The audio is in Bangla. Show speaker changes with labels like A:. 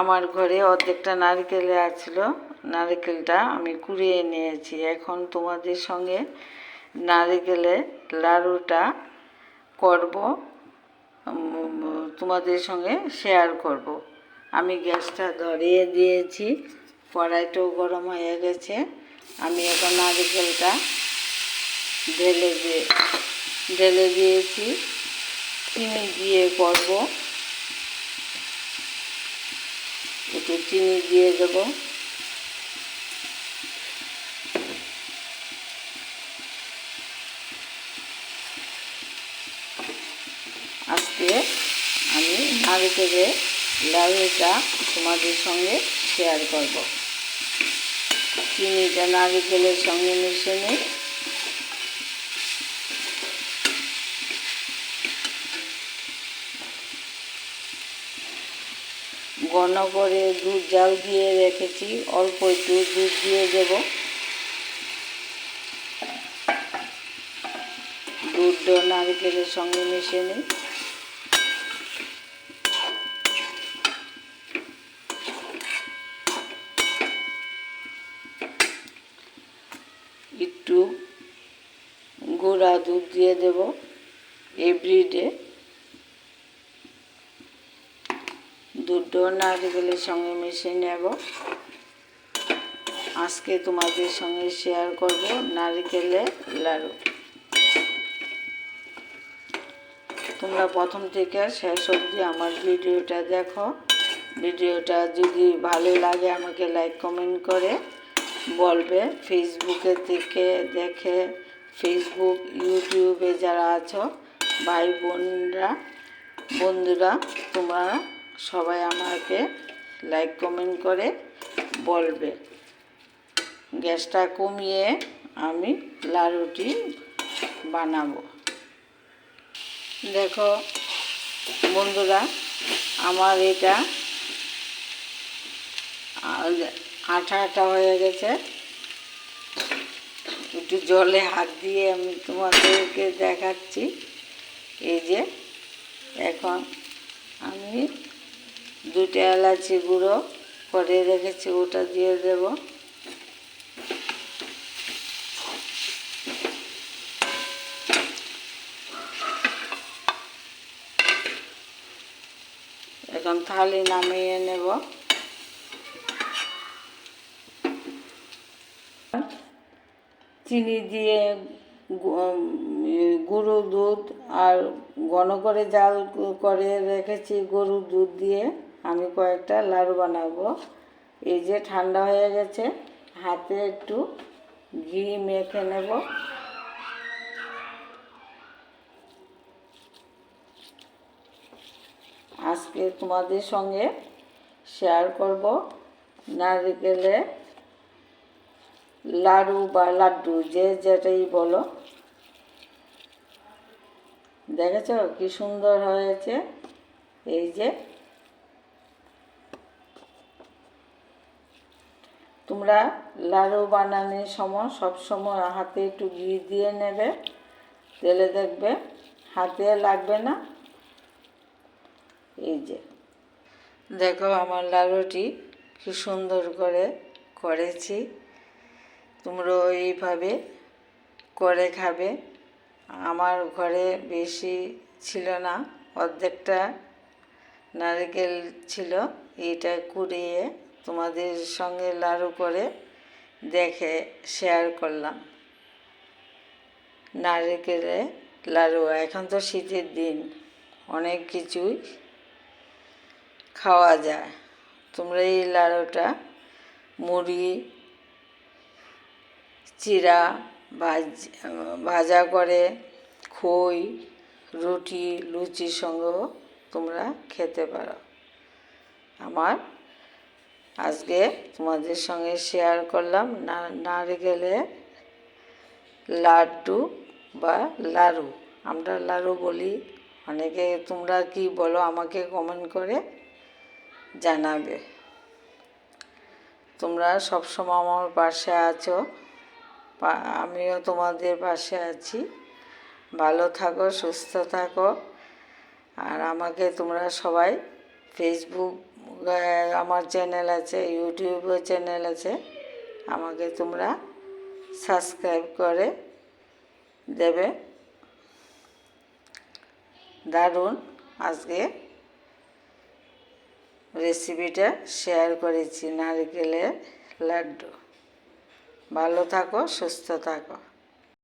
A: আমার ঘরে অর্ধেকটা নারকেলে আছিল। নারকেলটা আমি কুড়িয়ে নিয়েছি। এখন তোমাদের সঙ্গে নারকেলে লাড়ুটা করব তোমাদের সঙ্গে শেয়ার করব। আমি গ্যাসটা ধরিয়ে দিয়েছি। কড়াইটাও গরম হয়ে গেছে। আমি এখন নারকেলটা ঢেলে দিয়ে, ঢেলে দিয়েছি। চিনি দিয়ে করব। একটু চিনি দিয়ে দেবো। আজকে আমি নারকেলের লাউটা তোমাদের সঙ্গে শেয়ার করব। চিনিটা নারকেলের সঙ্গে মিশে নিই ঘন করে দুধ জাল দিয়ে রেখেছি, অল্প একটু দুধ দিয়ে দেব। দুধ নারকেলের সঙ্গে মিশে নিই। একটু গুঁড়া দুধ দিয়ে দেব। এভরিডে দুধও নারকেলের সঙ্গে মিশিয়ে নেব। আজকে তোমাদের সঙ্গে শেয়ার করব নারকেলের লাড়ু। তোমরা প্রথম থেকে শেষ অবধি আমার ভিডিওটা দেখো। ভিডিওটা যদি ভালো লাগে আমাকে লাইক কমেন্ট করে বলবে। ফেসবুকে থেকে দেখে ফেসবুক ইউটিউবে যারা আছো ভাই বোনরা বন্ধুরা, তোমরা সবাই আমাকে লাইক কমেন্ট করে বলবে। গ্যাসটা কমিয়ে আমি লাড়ুটি বানাবো। দেখো বন্ধুরা, আমার এটা আঠা আঠা হয়ে গেছে। একটু জলে হাত দিয়ে আমি তোমাদেরকে দেখাচ্ছি। এই যে, এখন আমি দুটো এলাচি গুঁড়ো করে রেখেছি ওটা দিয়ে দেব। এখন থালি নামিয়ে নেব। চিনি দিয়ে গরু দুধ আর ঘন করে জাল করে রেখেছি গরুর দুধ দিয়ে। আমি কয়েকটা লাড়ু বানাবো। এই যে ঠান্ডা হয়ে গেছে, হাতে একটু ঘি মেখে নেব। আজকে তোমাদের সঙ্গে শেয়ার করব নারকেলের লাড়ু বা লাড্ডু, যে যেটাই বলো। দেখেছ কি সুন্দর হয়েছে? এই যে তোমরা লাড়ু বানানোর সময় সব সময় হাতে একটু ঘি দিয়ে নেবে, তেলে দেখবে হাতে লাগবে না। এই যে, দেখো আমার লাড়ুটি কি সুন্দর করে করেছি। তোমরাও এইভাবে করে খাবে। আমার ঘরে বেশি ছিল না, অর্ধেকটা নারকেল ছিল, এইটা কুড়িয়ে তোমাদের সঙ্গে লাড়ু করে দেখে শেয়ার করলাম। নারকেলে লাড়ু, এখন তো শীতের দিন, অনেক কিছুই খাওয়া যায়। তোমরা এই লাড়ুটা মুড়ি চিরা ভাজ করে খই, রুটি, লুচির সঙ্গেও তোমরা খেতে পারো। আমার আজকে তোমাদের সঙ্গে শেয়ার করলাম। নারকেলে লাড্ডু বা লাড়ু আমরা লাড়ু বলি। অনেকে তোমরা কি বলো আমাকে কমেন্ট করে জানাবে। তোমরা সবসময় আমার পাশে আছো। আমিও তোমাদের পাশে আছি। ভালো থাকো, সুস্থ থাকো। আর আমাকে তোমরা সবাই ফেসবুক আমার চ্যানেল আছে ইউটিউবও চ্যানেল আছে। আমাকে তোমরা সাবস্ক্রাইব করে দেবে। দারুণ আজকে রেসিপিটা শেয়ার করেছি, নারকেলের লাড্ডু। ভালো থাকো, সুস্থ থাকো।